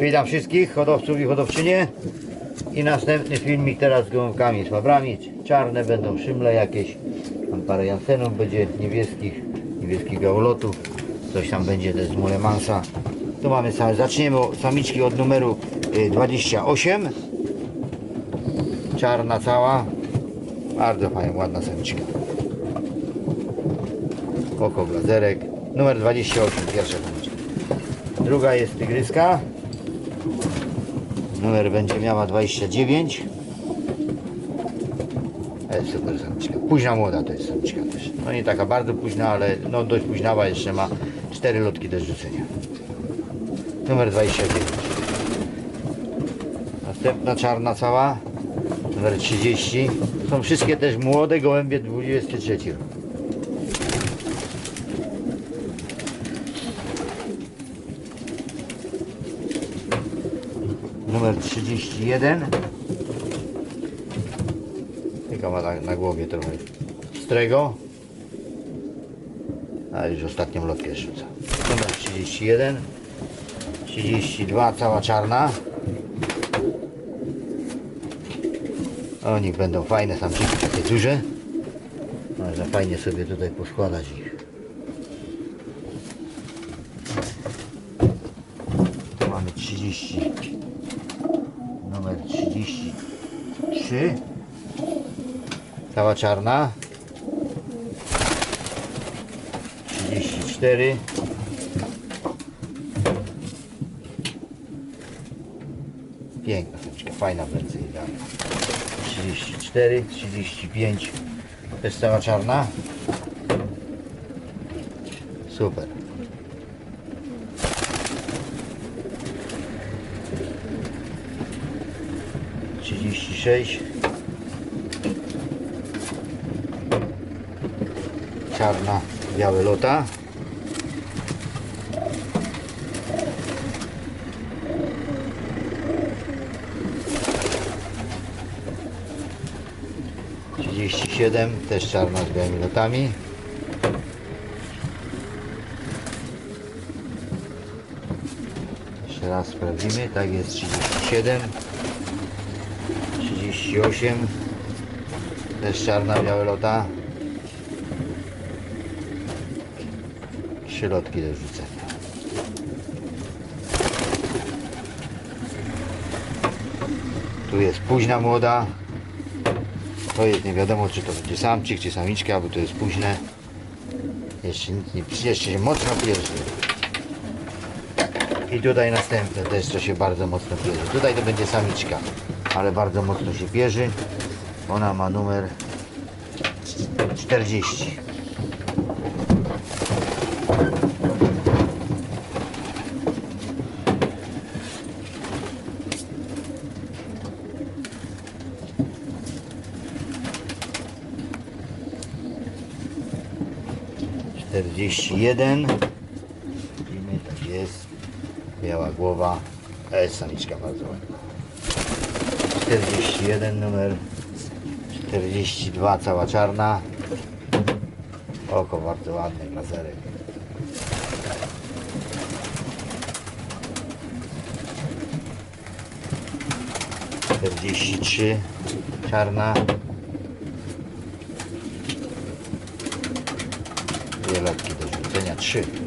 Witam wszystkich hodowców i hodowczynie. I następny filmik teraz z gołąbkami, z fabrami. Czarne będą szymle jakieś. Tam parę jansenów będzie niebieskich, niebieskich gałolotów. Coś tam będzie też z Mulemansa. Tu mamy same, zaczniemy samiczki od numeru y, 28. Czarna cała. Bardzo fajna, ładna samiczka. Oko glazerek. Numer 28, pierwsza samiczka. Druga jest tygryska. Numer będzie miała 29. Ale super samiczka. Późna młoda to jest samiczka też. No nie taka bardzo późna, ale no dość późnawa jeszcze ma cztery lotki do rzucenia. Numer 29. Następna czarna cała. Numer 30. Są wszystkie też młode gołębie 23 rok. Numer 31 tylko ma na, na głowie trochę strego. A już ostatnią lotkę rzuca. Numer 31 32 cała czarna. O nich będą fajne samczyki takie duże. Można fajnie sobie tutaj poskładać ich. Tu mamy 30 numer 33 cała czarna. 34 piękna samiczka, fajna w ręce idealna 34, 35 to jest cała czarna? Super trzydzieści sześć czarna białe lota. Trzydzieści siedem też czarna z białymi lotami. Jeszcze raz sprawdzimy tak jest 37 38 też czarna białe lota. Trzy lotki do rzucenia tu jest późna młoda. To jest nie wiadomo czy to będzie samczyk czy samiczka bo to jest późne. Jeszcze nie jeszcze się mocno pierzy i tutaj następne też co się bardzo mocno pierzy tutaj to będzie samiczka ale bardzo mocno się pierzy. Ona ma numer 40. Czterdzieści jeden. Widzimy, tak jest. Biała głowa. Jest samiczka bardzo ładna. 41 numer 42 cała czarna. Oko bardzo ładny glazerek czterdzieści trzy czarna. Dwie lotki do rzucenia trzy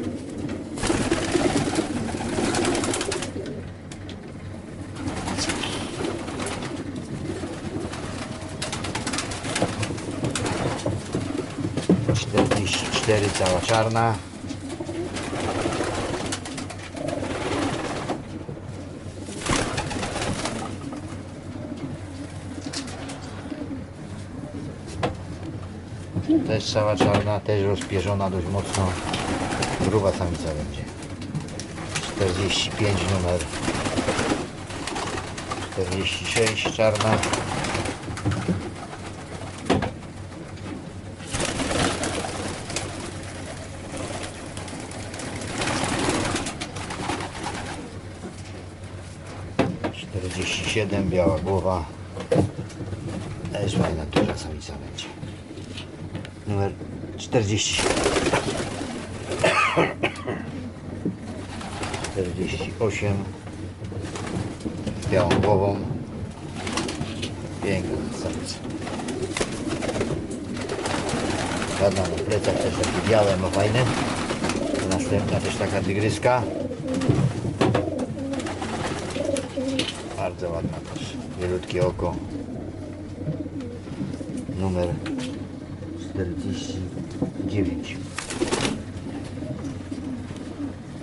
44 cała czarna. Też cała czarna, też rozpierzona dość mocno. Gruba samica będzie. 45 numer. 46 czarna. Czterdzieści siedem biała głowa. Też fajna duża samica będzie. Numer 47. 48 z białą głową. Piękna samica. Ładna na plecach też takie białe ma fajne. Następna też taka tygryska. Bardzo ładna też. Wielutkie oko. Numer 49.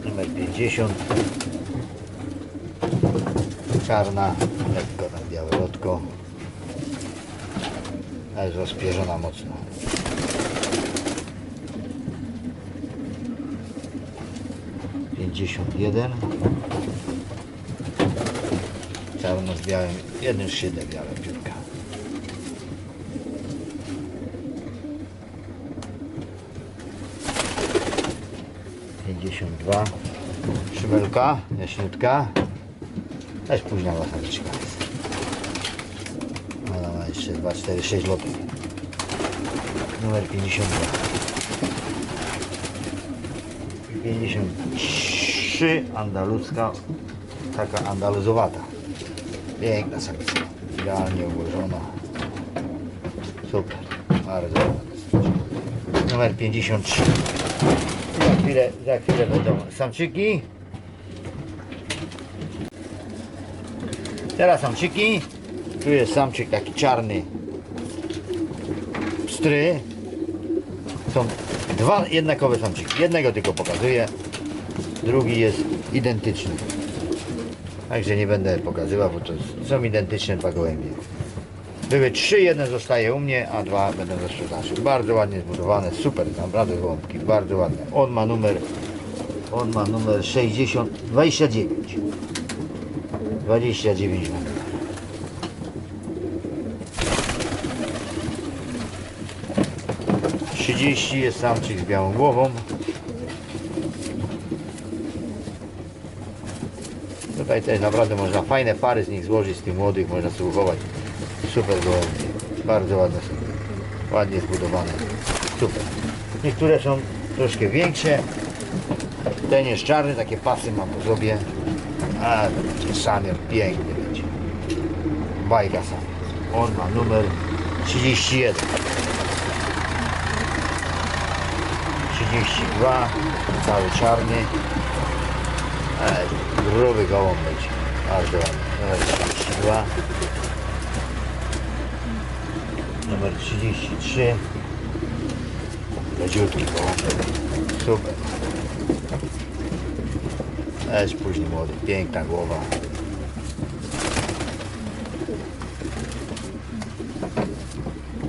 Numer 50. Czarna, lekko tam białe lotko. Ale rozpierzona mocno. Pięćdziesiąt jeden. Czarno z białym, jednym szydle białe piórka. Pięćdziesiąt dwa. Szybelka, jaśniutka. Też późna samiczka jest. Ona ma jeszcze 2, 4, 6 lotów. Numer 52. 53 andaluska, taka andaluzowata. Piękna samica, idealnie ułożona. Super, bardzo. Numer 53. Za chwilę, za chwilę będą samczyki. Teraz samczyki. Tu jest samczyk taki czarny. Pstry. Są dwa jednakowe samczyki. Jednego tylko pokazuję. Drugi jest identyczny. Także nie będę pokazywał, bo to są identyczne dwa gołębie. Były trzy, jeden zostaje u mnie, a dwa będą ze sprzedaży. Bardzo ładnie zbudowane, super, naprawdę gołąbki, bardzo ładne. On ma numer, on ma numer 60, 29. 29 ma. Trzydzieści jest samczyk z białą głową. Tutaj też naprawdę można fajne pary z nich złożyć, z tych młodych można spróbować. Super gołębie, bardzo ładne są, ładnie zbudowane, super. Niektóre są troszkę większe, ten jest czarny, takie pasy mam po sobie, a samier piękny będzie. Bajka sam. On ma numer 31. 32, cały czarny. Gruby gołąb będzie. Bardzo ładny. Numer 32. Numer 33. Ledziutki gołąbek. Super. Też później młody. Piękna głowa.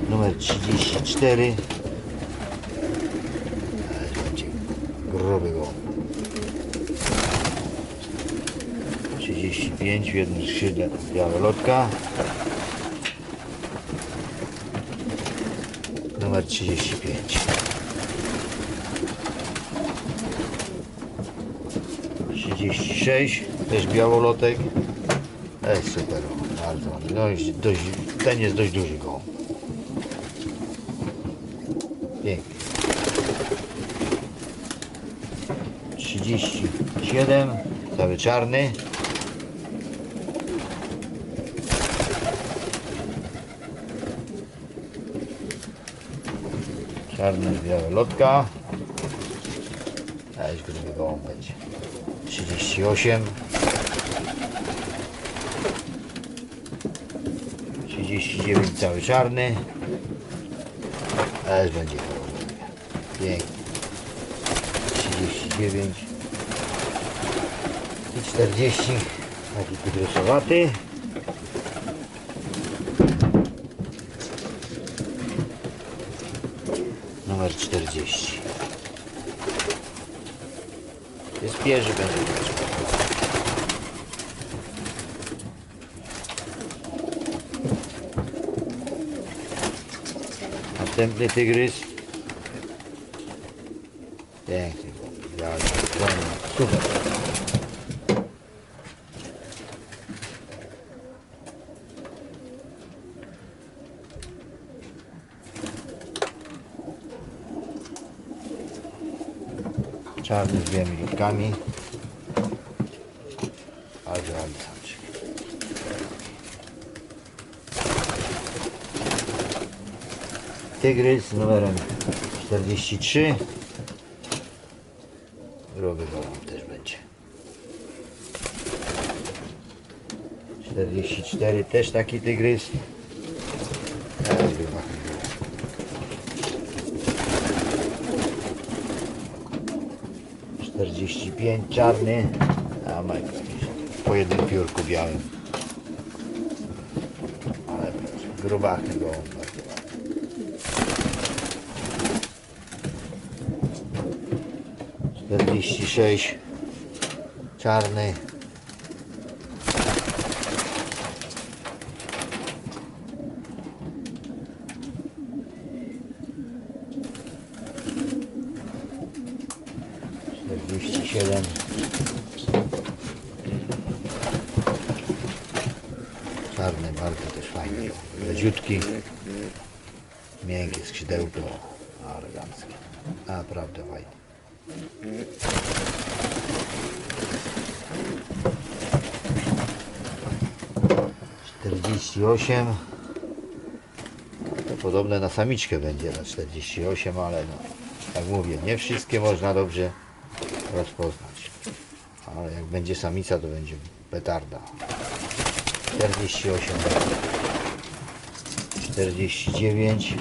Numer 34. Ale będzie gruby gołąb. 35 w jednym skrzydle biała. Numer 35. 36 też białolotek. Ej, super, bardzo ładny. No, dość, ten jest dość duży gołąb. Pięknie. 37, cały czarny. Czarny. A już gruby gołąb będzie. 38. 39 cały czarny. Już będzie gołąb. Pięknie. 39 i 40 taki tygrysowaty. Numer 40. Jest pierzy będzie też. Następny tygrys. Piękny. Biały, ładny, Super. Czarny z białymi litkami. Bardzo ładny samczyk. Tygrys numerem 43. Gruby gołąb też będzie. 44 też taki tygrys. 45 czarny, a ma po jednym piórku białym. Ale grubachy go bardzo 46 czarny miękkie skrzydełko eleganckie naprawdę fajny czterdzieści osiem to podobne na samiczkę będzie na 48 ale no jak mówię nie wszystkie można dobrze rozpoznać. Ale jak będzie samica, to będzie petarda. 48 49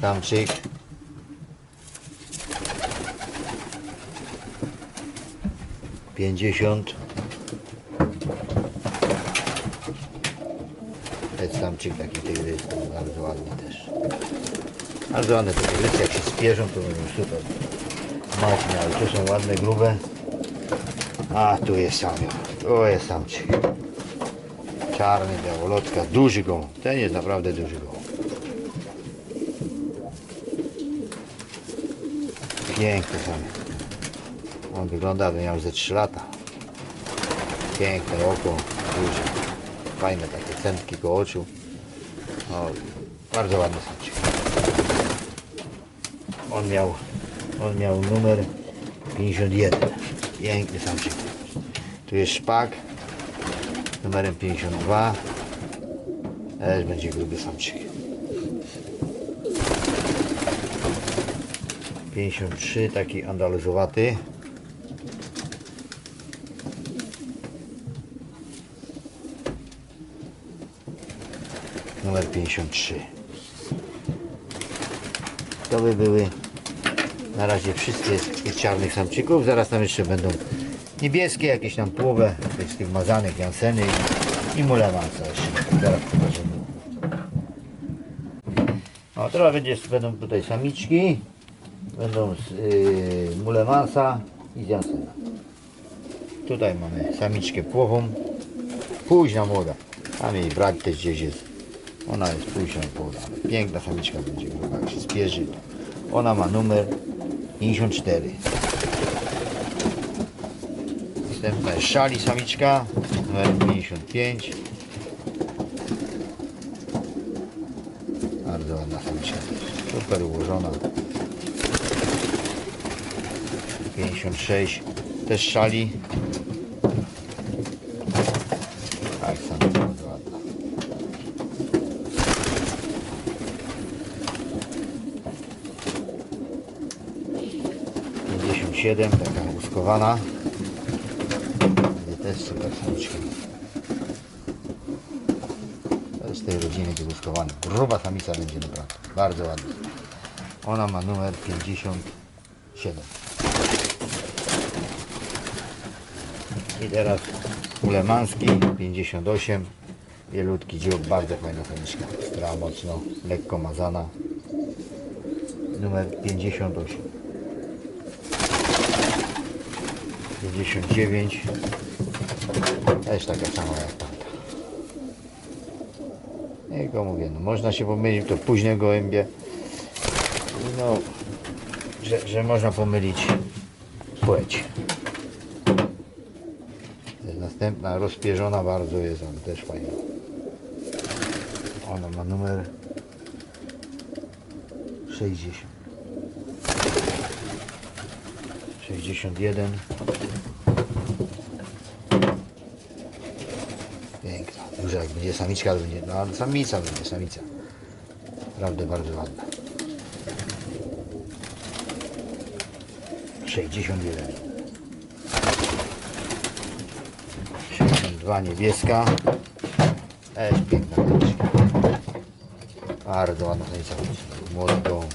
Tamczyk Pięćdziesiąt jest samczyk taki tygrys, bardzo ładny też. Bardzo ładne te tygrysy, jak się spierzą, to będą super. Maćnie, ale tu są ładne, grube. A tu jest samiok. Tu jest samczyk. Czarny, białolotka, duży gołąb. Ten jest naprawdę duży gołąb. Piękny samiok. On wygląda, jakby miał ze 3 lata. Piękne oko, duże. Fajne takie centki koło oczu. O, bardzo ładny samczyk. On miał, on miał numer 51. Piękny samczyk. Tu jest szpak numerem 52. Też będzie gruby samczyk. 53 taki andaluzowaty. Numer 53. To by były na razie wszystkie z tych czarnych samczyków. Zaraz tam jeszcze będą niebieskie, jakieś tam połowę z tych mazanych Janseny i, i mulemansa jeszcze. Zaraz pokażemy. No teraz będzie, będą tutaj samiczki. Będą z yy, mulemansa i z Jansena. Tutaj mamy samiczkę płową. Późna młoda. Tam jej brat też gdzieś jest. Ona jest późna płoda. ale Piękna samiczka będzie, jak się spierzy. Ona ma numer 54. Następna jest szali samiczka, numer 55. Bardzo ładna samiczka. Super ułożona. 56. Też szali. Tak, samiczka bardzo ładna. Siedem, taka łuskowana. Też super samiczka. To jest tej rodziny tych łuskowanych. Gruba samica będzie naprawdę. Bardzo ładna. Ona ma numer 57. I teraz ulemanski 58. Wielutki dziób, bardzo fajna samiczka. Która mocno, lekko mazana. Numer 58. 59 też taka sama jak tamta. Jego mówię, no można się pomylić to późne gołębie. No że, że można pomylić płeć następna rozpierzona bardzo jest ona też fajna. Ona ma numer 60 61 jak będzie samiczka, to będzie, no samica będzie, samica. Naprawdę bardzo ładna. 61. 62 niebieska. Też piękna samiczka. Bardzo ładna samica. Młody gołąb,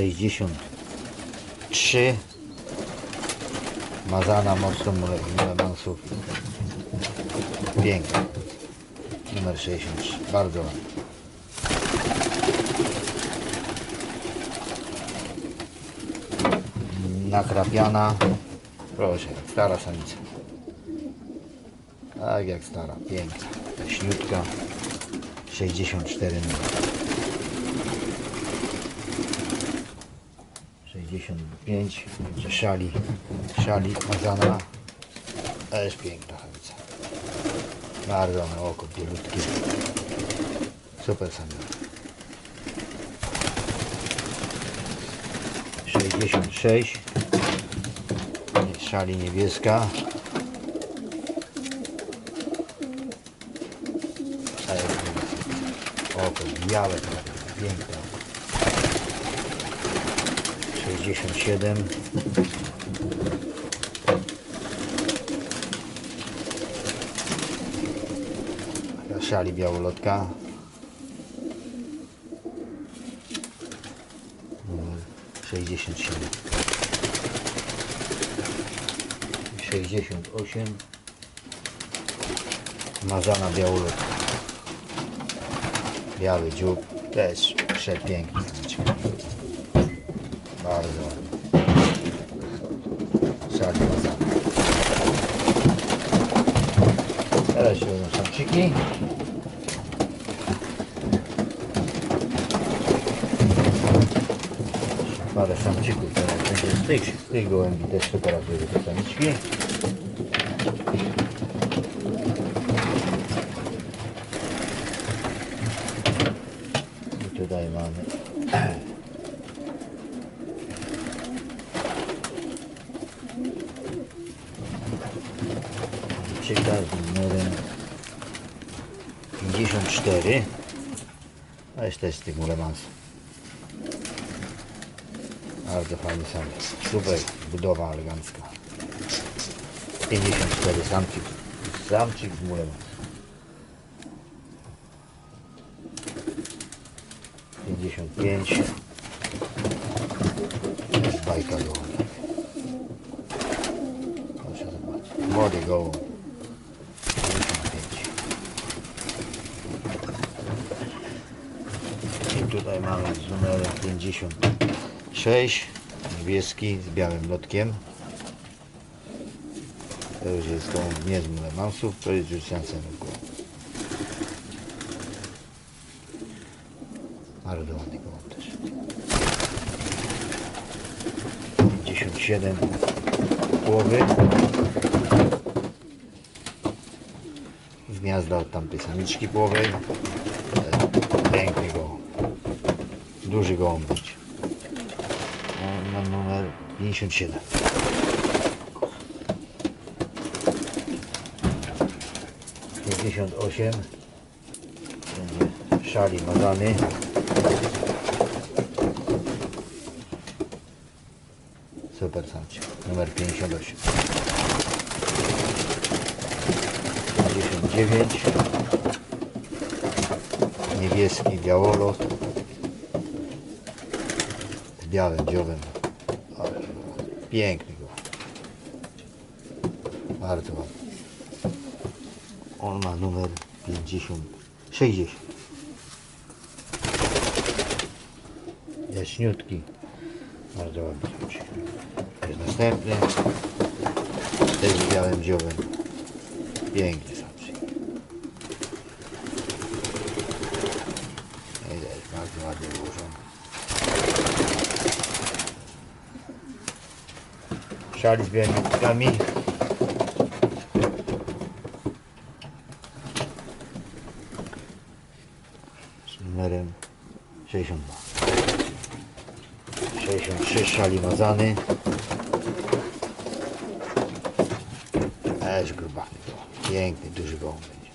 kurczę. Sześćdziesiąt trzy. Mazana mocno mulemansów Piękny. Numer 63 Bardzo ładny. Nakrapiana Proszę, jak stara samica. Tak jak stara, piękna. Śniutka. 64 numer 65 jeszcze szali szali mazana też piękna chęca. Bardzo na oko bielutkie super samiec. 66 szali niebieska. oko białe piękne oko 67 szali białolotka. Numer 67 68 mazana białolotka biały dziób. Też przepiękny ładny szali mazana teraz się samczyki parę samczyków teraz będzie z tych, z tych gołębi też pokazuję te samiczki. I tutaj mamy Cieka z numerem 54 a jest też z tych mulemansów bardzo fajny samiec. Super budowa elegancka. 54 samczyk. Samczyk z mulem. 55 jest bajka gołąb. Proszę zobaczyć. Młody gołąb. 55. I tutaj mamy z numerem 56 niebieski z białym lotkiem. To już jest gołąb nie z mulemansów, to jest już jansenów gołąb bardzo ładny też. 57 głowy z gniazda od tamtej samiczki gołąb duży gołąb być on ma numer 57 58 będzie szali mazany. Super samczyk numer 58 59 niebieski białolot białym dziobem Ale piękny go. Bardzo ładny. On ma numer 50 60 jaśniutki. Bardzo ładny samczyk. jest następny. Też z białym dziobem piękny samczyk No i też bardzo ładnie ułożony szali z białymi kutkami z numerem 62. 63 szali mazany. Też grubany. Piękny, duży gołąb będzie.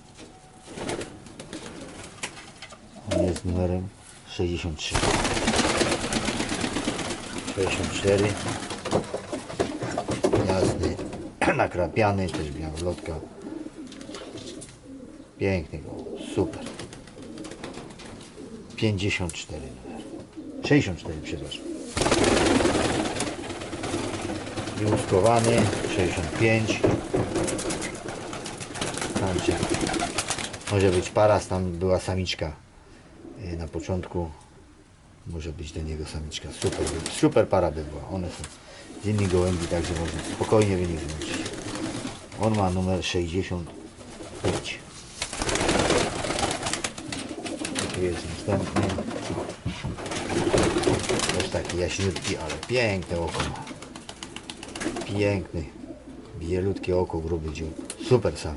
On jest numerem 63. 64. Nakrapiany, też białolotka. Piękny gołąb, super. 54 numer. 64, przepraszam. Wyłuskowany, 65. Tam może być paras, tam była samiczka y, na początku. Może być do niego samiczka. Super, super para by była. One są z innych gołębi, także można spokojnie wynik włączyć. On ma numer 65. Tu jest następny. Też taki jaśniutki, ale piękne oko ma. Piękny. Bielutkie oko, gruby dziób. Super sam.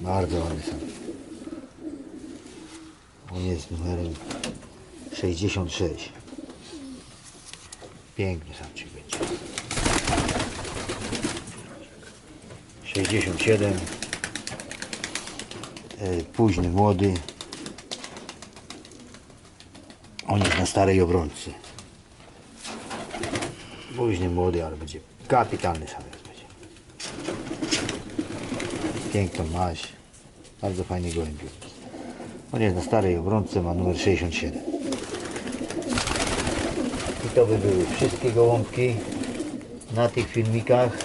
Bardzo ładny sam. On jest numerem 66. Piękny samczyk będzie. 67. E, Późny, młody. On jest na starej obrońcy. Późny, młody, ale będzie kapitalny samiec będzie. Piękną maść. Bardzo fajny gołębiu. On jest na starej obrońce, ma numer 67. I to by były wszystkie gołąbki na tych filmikach.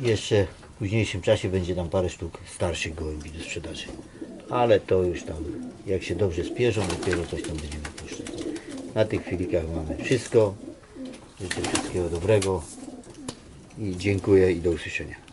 Jeszcze w późniejszym czasie będzie tam parę sztuk starszych gołębi do sprzedaży. Ale to już tam, jak się dobrze spierzą, dopiero coś tam będziemy puszczać. Na tych filmikach mamy wszystko. Życzę wszystkiego dobrego i dziękuję i do usłyszenia.